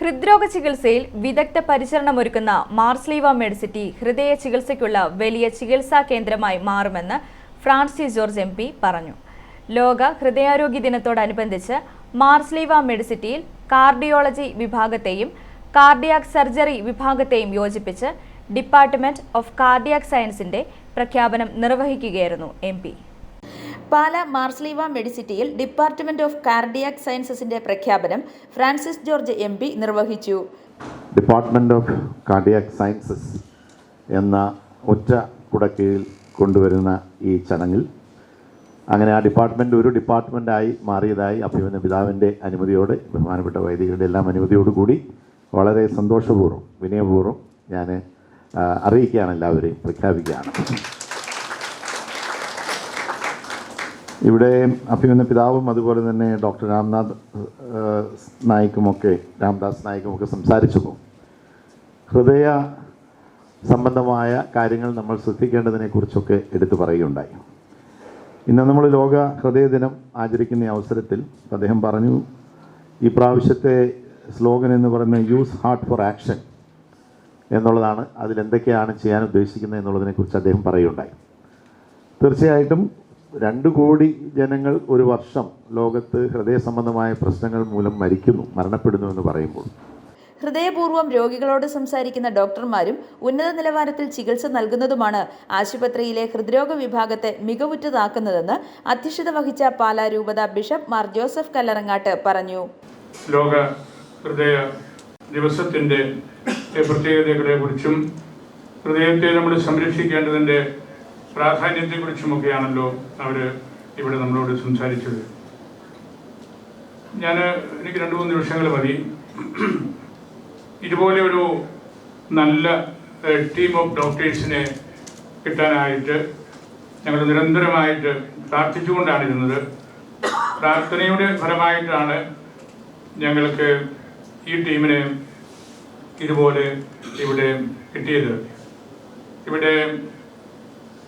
ഹൃദ്രോഗ ചികിത്സയിൽ വിദഗ്ധ പരിചരണമൊരുക്കുന്ന മാർസ്ലീവ മെഡിസിറ്റി ഹൃദയ ചികിത്സയ്ക്കുള്ള വലിയ ചികിത്സാ കേന്ദ്രമായി മാറുമെന്ന് ഫ്രാൻസി ജോർജ് എം പറഞ്ഞു. ലോക ഹൃദയാരോഗ്യ ദിനത്തോടനുബന്ധിച്ച് മാർസ്ലീവ മെഡിസിറ്റിയിൽ കാർഡിയോളജി വിഭാഗത്തെയും കാർഡിയാക് സർജറി വിഭാഗത്തെയും യോജിപ്പിച്ച് ഡിപ്പാർട്ട്മെന്റ് ഓഫ് കാർഡിയാക് സയൻസിന്റെ പ്രഖ്യാപനം നിർവഹിക്കുകയായിരുന്നു എം പാല മാർസ്ലീവ മെഡിസിറ്റിയിൽ ഡിപ്പാർട്ട്മെന്റ് ഓഫ് കാർഡിയാക് സയൻസസിന്റെ പ്രഖ്യാപനം ഫ്രാൻസിസ് ജോർജ് എം പി നിർവഹിച്ചു. ഡിപ്പാർട്ട്മെന്റ് ഓഫ് കാർഡിയാക് സയൻസസ് എന്ന ഒറ്റ കുടക്കീഴിൽ കൊണ്ടുവരുന്ന ഈ ചടങ്ങിൽ അങ്ങനെ ആ ഡിപ്പാർട്ട്മെന്റ് ഒരു ഡിപ്പാർട്ട്മെന്റായി മാറിയതായി അഭിമന്യ പിതാവിന്റെ അനുമതിയോടെ ബഹുമാനപ്പെട്ട വൈദികരുടെ എല്ലാം അനുമതിയോടുകൂടി വളരെ സന്തോഷപൂർവം വിനയപൂർവം ഞാൻ അറിയിക്കുകയാണ് എല്ലാവരെയും പ്രഖ്യാപിക്കുകയാണ്. ഇവിടെ അഭിമന്യ പിതാവും അതുപോലെ തന്നെ ഡോക്ടർ രാംനാഥ് നായിക്കുമൊക്കെ രാംദാസ് നായിക്കുമൊക്കെ സംസാരിച്ചപ്പോൾ ഹൃദയ സംബന്ധമായ കാര്യങ്ങൾ നമ്മൾ ശ്രദ്ധിക്കേണ്ടതിനെക്കുറിച്ചൊക്കെ എടുത്തു പറയുകയുണ്ടായി. ഇന്ന് നമ്മൾ ലോക ഹൃദയ ദിനം ആചരിക്കുന്ന അവസരത്തിൽ അദ്ദേഹം പറഞ്ഞു ഈ പ്രാവശ്യത്തെ സ്ലോഗൻ എന്ന് പറയുന്നത് യൂസ് ഹാർട്ട് ഫോർ ആക്ഷൻ എന്നുള്ളതാണ് അതിലെന്തൊക്കെയാണ് ചെയ്യാൻ ഉദ്ദേശിക്കുന്നത് എന്നുള്ളതിനെക്കുറിച്ച് അദ്ദേഹം പറയുകയുണ്ടായി. തീർച്ചയായിട്ടും രണ്ട് കോടി ജനങ്ങൾ ഒരു വർഷം ലോകത്ത് ഹൃദയ സംബന്ധമായ പ്രശ്നങ്ങൾ മൂലം മരിക്കുന്നു മരണപ്പെടുന്നു എന്ന് പറയുമ്പോൾ. ഹൃദയപൂർവം രോഗികളോട് സംസാരിക്കുന്ന ഡോക്ടർമാരും ഉന്നത നിലവാരത്തിൽ ചികിത്സ നൽകുന്നതുമാണ് ആശുപത്രിയിലെ ഹൃദ്രോഗ വിഭാഗത്തെ മികവുറ്റതാക്കുന്നതെന്ന് അധ്യക്ഷത വഹിച്ച പാലാ രൂപത ബിഷപ്പ് മാർ ജോസഫ് കല്ലറങ്ങാട്ട് പറഞ്ഞു. ലോക ഹൃദയ ദിവസത്തിന്റെ പ്രത്യേകതകളെക്കുറിച്ചും ഹൃദയത്തെ നമ്മൾ സംരക്ഷിക്കേണ്ടതിന്റെ പ്രാധാന്യത്തെക്കുറിച്ചുമൊക്കെയാണല്ലോ അവർ ഇവിടെ നമ്മളോട് സംസാരിച്ചത്. ഞാൻ എനിക്ക് രണ്ട് മൂന്ന് നിമിഷങ്ങൾ മതി. ഇതുപോലെ ഒരു നല്ല ടീം ഓഫ് ഡോക്ടേഴ്സിനെ കിട്ടാനായിട്ട് ഞങ്ങൾ നിരന്തരമായിട്ട് പ്രാർത്ഥിച്ചുകൊണ്ടാണ് ഇരുന്നത് പ്രാർത്ഥനയുടെ ഫലമായിട്ടാണ് ഞങ്ങൾക്ക് ഈ ടീമിനെ ഇതുപോലെ ഇവിടെ കിട്ടിയത്. ഇവിടെ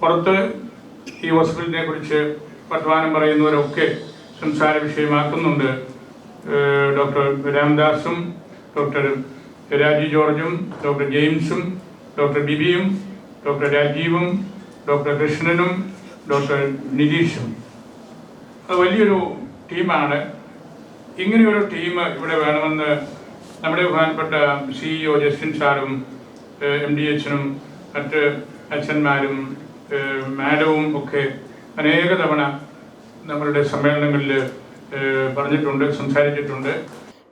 പുറത്ത് ഈ ഹോസ്പിറ്റലിനെ കുറിച്ച് വർത്തമാനം പറയുന്നവരൊക്കെ സംസാര വിഷയമാക്കുന്നുണ്ട്. ഡോക്ടർ രാംദാസും ഡോക്ടർ രാജി ജോർജും ഡോക്ടർ ജെയിംസും ഡോക്ടർ ബിബിയും ഡോക്ടർ രാജീവും ഡോക്ടർ കൃഷ്ണനും ഡോക്ടർ നിതീഷും. അത് വലിയൊരു ടീമാണ്. ഇങ്ങനെയൊരു ടീം ഇവിടെ വേണമെന്ന് നമ്മുടെ ബഹുമാനപ്പെട്ട സിഇഒ ജസ്റ്റിൻ സാറും എം ഡി എച്ചിനും മറ്റ് അച്ഛന്മാരും മാഡവും ഒക്കെ അനേക തവണ നമ്മളുടെ സമ്മേളനങ്ങളിൽ പറഞ്ഞിട്ടുണ്ട് സംസാരിച്ചിട്ടുണ്ട്.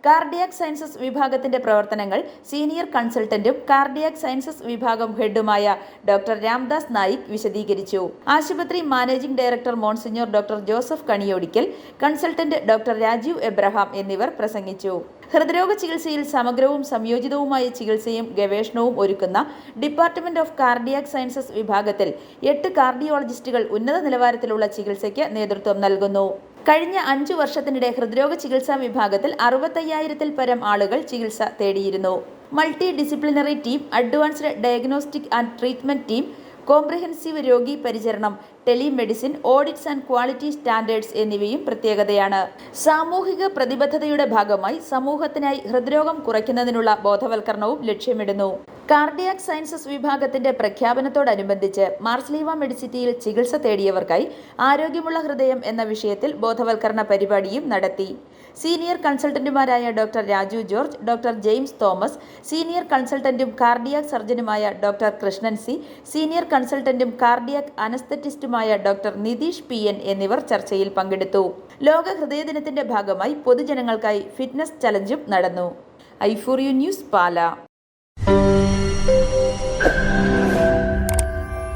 കാർഡിയാക് സയൻസസ് വിഭാഗത്തിന്റെ പ്രവർത്തനങ്ങൾ സീനിയർ കൺസൾട്ടന്റും കാർഡിയാക് സയൻസസ് വിഭാഗം ഹെഡുമായ ഡോക്ടർ രാംദാസ് നായിക് വിശദീകരിച്ചു. ആശുപത്രി managing director monsignor doctor Joseph Kaniyodickal consultant doctor Rajeev Abraham എന്നിവർ പ്രസംഗിച്ചു. ഹൃദ്രോഗ ചികിത്സയിൽ സമഗ്രവും സംയോജിതവുമായ ചികിത്സയും ഗവേഷണവും ഒരുക്കുന്ന ഡിപ്പാർട്ട്മെന്റ് ഓഫ് കാർഡിയാക് സയൻസസ് വിഭാഗത്തിൽ എട്ട് കാർഡിയോളജിസ്റ്റുകൾ ഉന്നത നിലവാരത്തിലുള്ള ചികിത്സയ്ക്ക് നേതൃത്വം നൽകുന്നു. കഴിഞ്ഞ അഞ്ചു വർഷത്തിനിടെ ഹൃദ്രോഗ ചികിത്സാ വിഭാഗത്തിൽ അറുപത്തയ്യായിരത്തിൽ പരം ആളുകൾ ചികിത്സ തേടിയിരുന്നു. Multi disciplinary team advanced diagnostic and treatment team comprehensive രോഗി പരിചരണം telemedicine audits and quality standards എന്നിവയും പ്രത്യേകതയാണ്. സാമൂഹിക പ്രതിബദ്ധതയുടെ ഭാഗമായി സമൂഹത്തിനായി ഹൃദ്രോഗം കുറയ്ക്കുന്നതിനുള്ള ബോധവൽക്കരണവും ലക്ഷ്യമിടുന്നു. കാർഡിയാക് സയൻസസ് വിഭാഗത്തിന്റെ പ്രഖ്യാപനത്തോടനുബന്ധിച്ച് മാർസ്ലീവ മെഡിസിറ്റിയിൽ ചികിത്സ തേടിയവർക്കായി ആരോഗ്യമുള്ള ഹൃദയം എന്ന വിഷയത്തിൽ ബോധവൽക്കരണ പരിപാടിയും നടത്തി. Senior കൺസൾട്ടന്റുമാരായ doctor Raju George doctor James Thomas senior കൺസൾട്ടന്റും cardiac സർജനുമായ ഡോക്ടർ കൃഷ്ണൻ സി സീനിയർ കൺസൾട്ടന്റും കാർഡിയാക് അനസ്തറ്റിസ്റ്റുമായ ഡോക്ടർ നിതീഷ് പി എൻ എന്നിവർ ചർച്ചയിൽ പങ്കെടുത്തു. ലോക ഹൃദയദിനത്തിന്റെ ഭാഗമായി പൊതുജനങ്ങൾക്കായി ഫിറ്റ്നസ് ചലഞ്ചും നടന്നു. I for you news Pala.